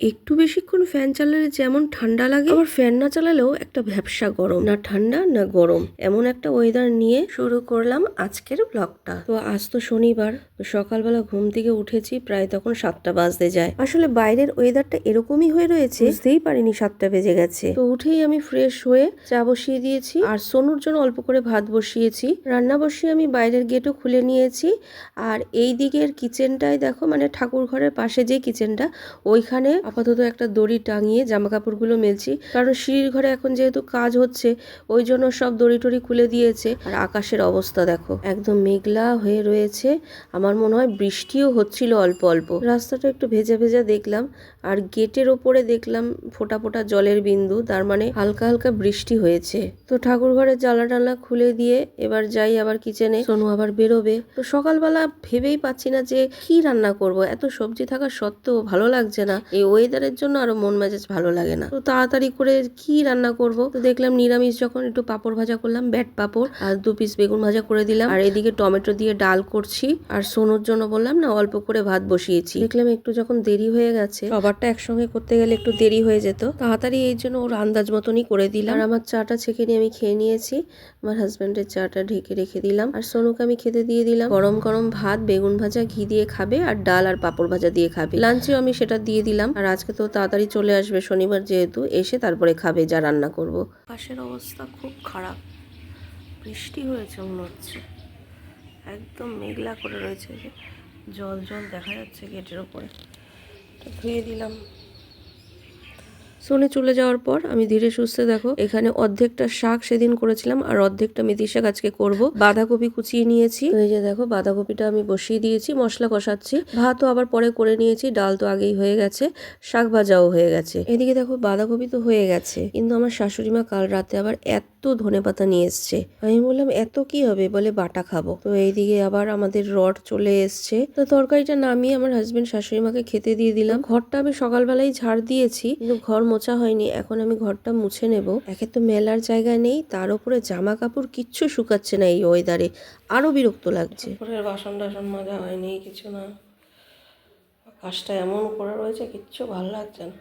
একটু বেশিক্ষণ ফ্যান চালালে যেমন ঠান্ডা লাগে, আবার ফ্যান না চালালেও একটা ভ্যাবসা গরম। না ঠান্ডা, না গরম। এমন একটা ওয়েদার নিয়ে শুরু করলাম আজকের ব্লগটা তো আজ তো শনিবার। তো সকালবেলা ঘুম থেকে উঠেছি প্রায় তখন সাতটা বাজতে যায়। আসলে বাইরের ওয়েদারটা এরকমই হয়ে রয়েছে বুঝতেই পারিনি সাতটা বেজে গেছে। তো উঠেই আমি ফ্রেশ হয়ে চা বসিয়ে দিয়েছি আর সোনুর জন্য অল্প করে ভাত বসিয়েছি। রান্না বসিয়ে আমি বাইরের গেটও খুলে নিয়েছি আর এই দিকের কিচেনটায় দেখো মানে ঠাকুর ঘরের পাশে যে কিচেনটা ওইখানে আপাতত একটা দড়ি টাঙিয়ে জামা কাপড়গুলো মেলছি। কারণ সিঁড়ির ঘরে এখন যেহেতু কাজ হচ্ছে ওই জন্য সব দড়ি টড়ি খুলে দিয়েছে। আর আকাশের অবস্থা দেখো একদম মেঘলা হয়ে রয়েছে। আমার মনে হয় বৃষ্টিও হচ্ছিল অল্প অল্প। রাস্তাটা একটু ভেজা ভেজা দেখলাম আর গেটের ওপরে দেখলাম ফোটা ফোটা জলের বিন্দু, তার মানে হালকা হালকা বৃষ্টি হয়েছে। তো ঠাকুর ঘরের জানলা টানলা খুলে দিয়ে এবার যাই আবার কিচেনে, সোনু আবার বেরোবে। তো সকালবেলা ভেবেই পাচ্ছি না যে কি রান্না করব, এত সবজি থাকা সত্ত্বেও ভালো লাগছে না। এই ওয়েদারের জন্য আরও মন মেজাজ ভালো লাগে না। তো তাড়াতাড়ি করে কি রান্না করব? তো দেখলাম নিরামিষ যখন একটু পাপড় ভাজা করলাম, ব্যাট পাপড়, আর দু পিস বেগুন ভাজা করে দিলাম। আর এদিকে টমেটো দিয়ে ডাল করছি, আর সোনুর জন্য বললাম না, অল্প করে ভাত বসিয়েছি। দেখলাম একটু যখন দেরি হয়ে গেছে সবারটা একসঙ্গে করতে গেলে একটু দেরি হয়ে যেত। তাড়াতাড়ি এই জন্য ওর আন্দাজ মতনই করে দিলাম। আর আমার চাটা ছেঁকে নিয়ে আমি খেয়ে নিয়েছি। আমার হাজব্যান্ডের চাটা ঢেকে রেখে দিলাম। আর সোনুকে আমি খেতে দিয়ে দিলাম। গরম গরম ভাত, বেগুন ভাজা, ঘি দিয়ে খাবে আর ডাল আর পাপড় ভাজা দিয়ে খাবে। লাঞ্চেও আমি সেটা দিয়ে দিলাম। আর আজকে তো তাড়াতাড়ি চলে আসবে শনিবার যেহেতু, এসে তারপরে খাবে যা রান্না করব। পাশের অবস্থা খুব খারাপ। বৃষ্টি হয়েছে মনে হচ্ছে। একদম মেঘলা করে রয়েছে। যে জল জল দেখা যাচ্ছে গেটের ওপরে। ধুয়ে দিলাম। সোনে চলে যাওয়ার পর আমি ধীরে সুস্থে দেখো, এখানে অর্ধেকটা শাক সেদিন করেছিলাম আর অর্ধেকটা মেথি শাক আজকে করব। বাঁধাকপি কুচিয়ে নিয়েছি। এই যে দেখো, বাঁধাকপিটা আমি বসিয়ে দিয়েছি, মশলা কষাচ্ছি। ভাতও আবার পরে করে নিয়েছি, ডাল তো আগেই হয়ে গেছে, শাক ভাজাও হয়ে গেছে। এদিকে দেখো, বাঁধাকপি তো হয়ে গেছে। কিন্তু আমার শাশুড়ি মা কাল রাতে আবার এত ধনে পাতা নিয়ে এসছে। আমি বললাম, এত কি হবে? বলে, বাটা খাব। তো এইদিকে আবার আমাদের রড চলে এসছে। তো তরকারিটা নামিয়ে আমার হাজবেন্ড শাশুড়ি মাকে খেতে দিয়ে দিলাম। ঘরটা আমি সকালবেলায় ঝাড় দিয়েছি, কিন্তু ঘর মোছা হয়নি, এখন আমি ঘরটা মুছে নেব। একে তো মেলার জায়গা নেই, তার উপরে জামা কাপড় কিচ্ছু শুকাচ্ছে না এই ওয়েদারে আরও বিরক্ত লাগছে। বাসন টাসন মাজা হয়নি, কিছু না। আকাশটা এমন করে রয়েছে, কিচ্ছু ভালো লাগছে না।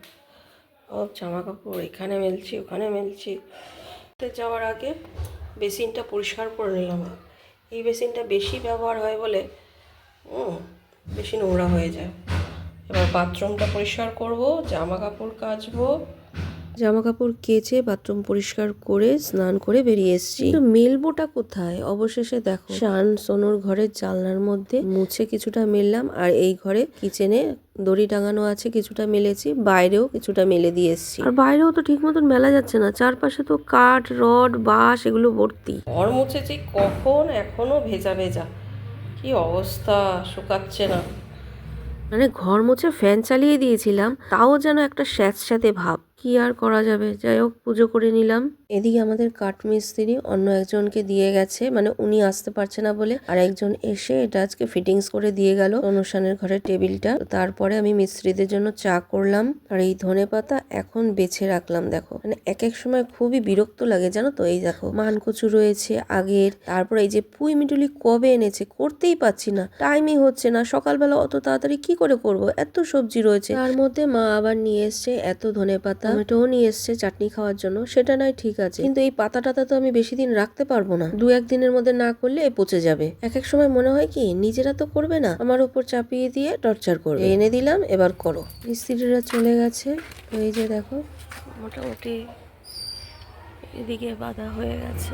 সব জামা কাপড় এখানে মেলছি, ওখানে মেলছি। যাওয়ার আগে বেসিনটা পরিষ্কার করে নিলাম। এই বেসিনটা বেশি ব্যবহার হয় বলে বেশি নোংরা হয়ে যায়। এবার বাথরুমটা পরিষ্কার করব জামা কাপড় কাচবো। জামা কাপড় কেচে বাথরুম পরিষ্কার করে স্নান করে বেরিয়ে এসেছি। মেলবোটা কোথায়? অবশেষে দেখো শান সোনুর ঘরের জানলার মধ্যে মুছে কিছুটা মেললাম আর এই ঘরে কিচেনে দড়ি টাঙানো আছে কিছুটা মেলেছি বাইরেও কিছুটা মেলে দিয়ে এসেছি। আর বাইরেও তো ঠিক মতন মেলা যাচ্ছে না চারপাশে তো কাঠ রড বাঁশ এগুলো ভর্তি। ঘর মুছেছি কখন? এখনও ভেজা ভেজা। কি অবস্থা? শুকাচ্ছে না। মানে ঘর মুছে ফ্যান চালিয়ে দিয়েছিলাম, তাও যেন একটা স্যাঁতস্যাঁতে ভাব। কি আর করা যাবে? যাই হোক, পুজো করে নিলাম। এদিকে আমাদের কাঠমিস্ত্রি অন্য একজনকে দিয়ে গেছে মানে উনি আসতে পারছে না বলে আর একজন এসে এটা আজকে ফিটিংস করে দিয়ে গেল অনুষ্ঠানের ঘরের টেবিলটা। তারপরে আমি মিস্ত্রিদের জন্য চা করলাম আর এই ধনে পাতা এখন বেছে রাখলাম, দেখো। মানে এক এক সময় খুবই বিরক্ত লাগে, জানো তো? এই দেখো, মানকচু রয়েছে, আগের, তারপরে এই যে পুঁই মিটুলি কবে এনেছে করতেই পাচ্ছি না টাইমই হচ্ছে না, সকালবেলা অত তাড়াতাড়ি কি করে করব? এত সবজি রয়েছে। তার মধ্যে মা আবার নিয়ে এসছে এত ধনে পাতা, টমেটোও নিয়ে এসছে চাটনি খাওয়ার জন্য, সেটা নয় ঠিক আছে। কিন্তু এই পাতা টাতা তো আমি বেশি দিন রাখতে পারব না। দু একদিনের মধ্যে না করলে পচে যাবে। এক এক সময় মনে হয় কি নিজেরা তো করবে না। আমার উপর চাপিয়ে দিয়ে টর্চার করবে। এনে দিলাম এবার করো। মিস্ত্রিরা চলে গেছে। এই যে দেখো। মোটামুটি এদিকে বাধা হয়ে গেছে।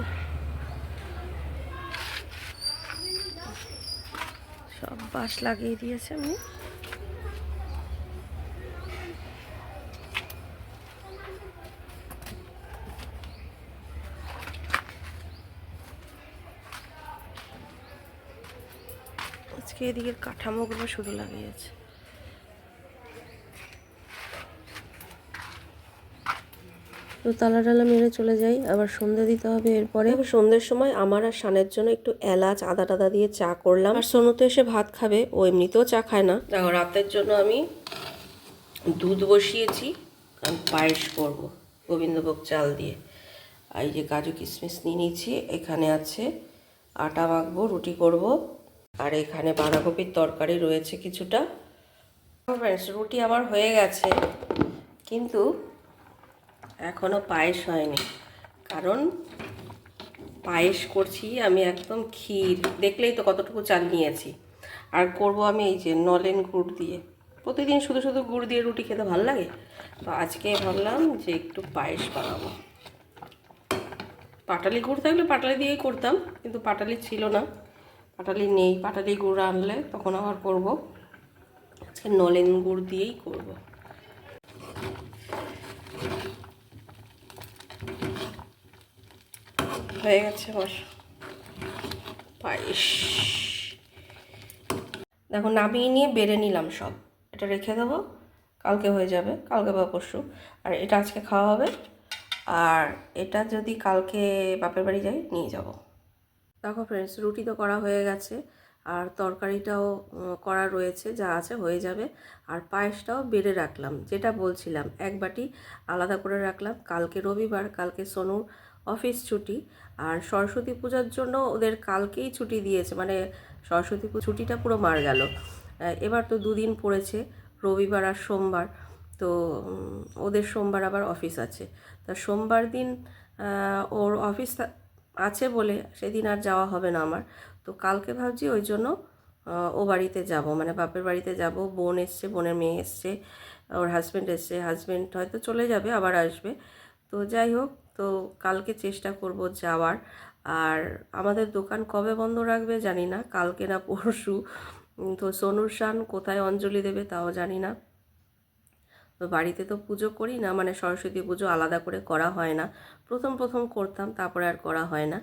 সব বাঁশ লাগিয়ে দিয়েছে আমি আজকে এদিকের কাঠামোগুলো শুধু লাগিয়েছে। তো তালা টালা মেরে চলে যাই আবার সন্ধ্যা দিতে হবে এরপরে। সন্ধ্যের সময় আমার আর শানের জন্য একটু এলাচ আদা টাদা দিয়ে চা করলাম। আর সোনু তো এসে ভাত খাবে ও এমনিতেও চা খায় না। দেখো রাতের জন্য আমি দুধ বসিয়েছি আমি পায়েস করব গোবিন্দভোগ চাল দিয়ে। আর এই যে কাজু কিশমিশ নিয়ে নিয়েছি এখানে আছে আটা মাখবো রুটি করব। আর এখানে বাঁধাকপির তরকারি রয়েছে কিছুটা। ফ্রেন্ডস রুটি আমার হয়ে গেছে। কিন্তু এখনও পায়েস হয়নি। কারণ পায়েস করছি আমি একদম ক্ষীর। দেখলেই তো কতটুকু চাল নিয়েছি। আর করব আমি এই যে নলেন গুড় দিয়ে। প্রতিদিন শুধু শুধু গুড় দিয়ে রুটি খেতে ভালো লাগে? তো আজকে ভাবলাম যে একটু পায়েস বানাবো। পাটালি গুড় থাকলে পাটালি দিয়েই করতাম, কিন্তু পাটালি ছিল না। পাটালি নেই, পাটালি গুড় আনলে তখন আবার করব। আজকে নলেন গুড় দিয়েই করব। হয়ে গেছে আমার পায়েস। দেখো, নামিয়ে নিয়ে বেড়ে নিলাম সব। এটা রেখে দেবো, কালকে হয়ে যাবে, কালকে বা পরশু। আর এটা আজকে খাওয়া হবে। আর এটা যদি কালকে বাপের বাড়ি যাই, নিয়ে যাব। দেখো ফ্রেন্ডস রুটি তো করা হয়ে গেছে। আর তরকারিটাও করা রয়েছে, যা আছে হয়ে যাবে। আর পায়েসটাও বেড়ে রাখলাম, যেটা বলছিলাম, এক বাটি আলাদা করে রাখলাম। কালকে রবিবার, কালকে সোনুর অফিস ছুটি। আর সরস্বতী পূজার জন্য ওদের কালকেই ছুটি দিয়েছে মানে সরস্বতী পূজা ছুটিটা পুরো মার গেল। এবার তো দুদিন পড়েছে, রবিবার আর সোমবার। তো ওদের সোমবার আবার অফিস আছে। তা সোমবার দিন ওর অফিস আছে বলে সেদিন আর যাওয়া হবে না আমার। তো কালকে ভাবছি ওই জন্য ও বাড়িতে যাব। মানে বাপের বাড়িতে যাব। বোন এসছে, বোনের মেয়ে এসছে, ওর হাজব্যান্ড এসছে। হাজব্যান্ড হয়তো চলে যাবে, আবার আসবে। তো যাই হোক, তো কালকে চেষ্টা করব যাওয়ার। আর আমাদের দোকান কবে বন্ধ রাখবে জানি না। কালকে না পরশু। তো সোনুর শান কোথায় অঞ্জলি দেবে তাও জানি না। তো বাড়িতে তো পুজো করি না মানে সরস্বতী পুজো আলাদা করে করা হয় না। প্রথম প্রথম করতাম, তারপরে আর করা হয় না।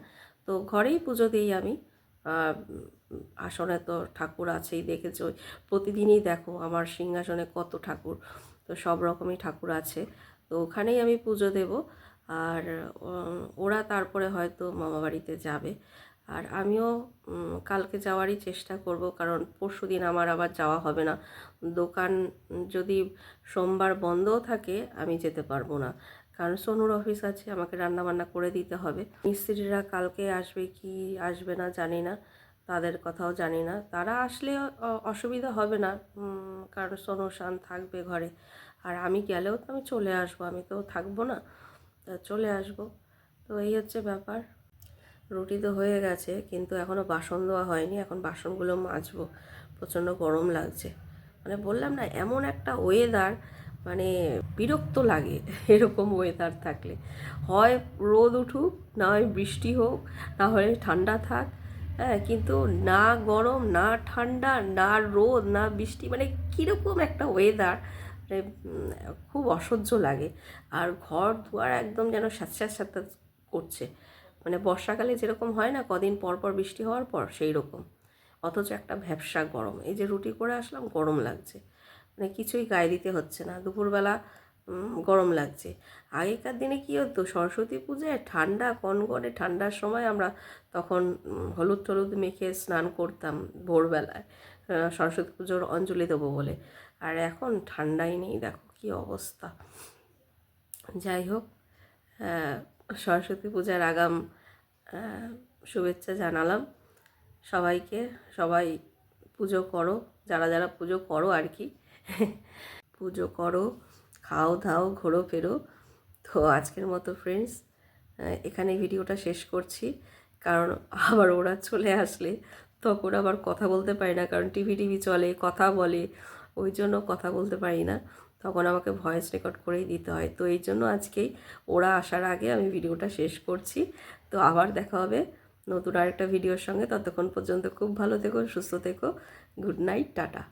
তো ঘরেই পুজো দিই আমি। আসনে তো ঠাকুর আছেই, দেখেছ? প্রতিদিনই দেখো আমার সিংহাসনে কত ঠাকুর, তো সব রকমই ঠাকুর আছে। তো ওখানেই আমি পুজো দেব। আর ওরা তারপরে হয়তো মামাবাড়িতে যাবে। আর আমিও কালকে যাওয়ারই চেষ্টা করব, কারণ পরশু দিন আমার আবার যাওয়া হবে না। দোকান যদি সোমবার বন্ধও থাকে, আমি যেতে পারব না। কারণ সোনুর অফিস আছে, আমাকে রান্না বান্না করে দিতে হবে। মিস্ত্রিরা কালকে আসবে কি আসবে না জানি না, তাদের কথাও জানি না। তারা আসলে অসুবিধা হবে না কারণ সোনু শান থাকবে ঘরে। আর আমি গেলেও তো আমি চলে আসব, আমি তো থাকব না। চলে আসব। তো এই হচ্ছে ব্যাপার। রুটি তো হয়ে গেছে, কিন্তু এখনও বাসন দেওয়া হয়নি, এখন বাসনগুলো মাজবো। প্রচণ্ড গরম লাগছে। মানে বললাম না, এমন একটা ওয়েদার মানে বিরক্ত লাগে এরকম ওয়েদার থাকলে। হয় রোদ উঠুক, না হয় বৃষ্টি হোক, না হয় ঠান্ডা থাক হ্যাঁ কিন্তু না গরম, না ঠান্ডা, না রোদ, না বৃষ্টি মানে কীরকম একটা ওয়েদার মানে খুব অসহ্য লাগে। আর ঘর দুয়ার একদম যেন স্যাঁতস্যাঁত করছে। মানে বর্ষাকালে যেরকম হয় না, কদিন পর পর বৃষ্টি হওয়ার পর সেই রকম অথচ একটা ভ্যাবসা গরম। এই যে রুটি করে আসলাম, গরম লাগছে। মানে কিছুই গায়ে দিতে হচ্ছে না। দুপুরবেলা গরম লাগছে। আগেকার দিনে কী হতো, সরস্বতী পূজায় ঠান্ডা, কনকনে ঠান্ডার সময় আমরা তখন হলুদ টলুদ মেখে স্নান করতাম ভোরবেলায়। সরস্বতী পুজোর অঞ্জলি দেবো বলে। আর এখন ঠান্ডাই নেই, দেখো কী অবস্থা। যাই হোক সরস্বতী পূজার আগাম শুভেচ্ছা জানালাম। সবাইকে সবাই পুজো করো, যারা যারা পুজো করো আর কি। পুজো করো, খাও দাও, ঘোরো ফেরো। তো আজকের মতো ফ্রেন্ডস এখানে ভিডিওটা শেষ করছি। কারণ আবার ওরা চলে আসলে, তখন আবার কথা বলতে পারি না, কারণ টিভি টিভি চলে, কথা বলে, ওই জন্য কথা বলতে পারি না। তখন আমাকে ভয়েস রেকর্ড করেই দিতে হয়। তো এই জন্য আজকেই ওরা আসার আগে আমি ভিডিওটা শেষ করছি। তো আবার দেখা হবে নতুন আরেকটা ভিডিওর সঙ্গে। ততক্ষণ পর্যন্ত খুব ভালো থেকো, সুস্থ থেকো। Good night, tata.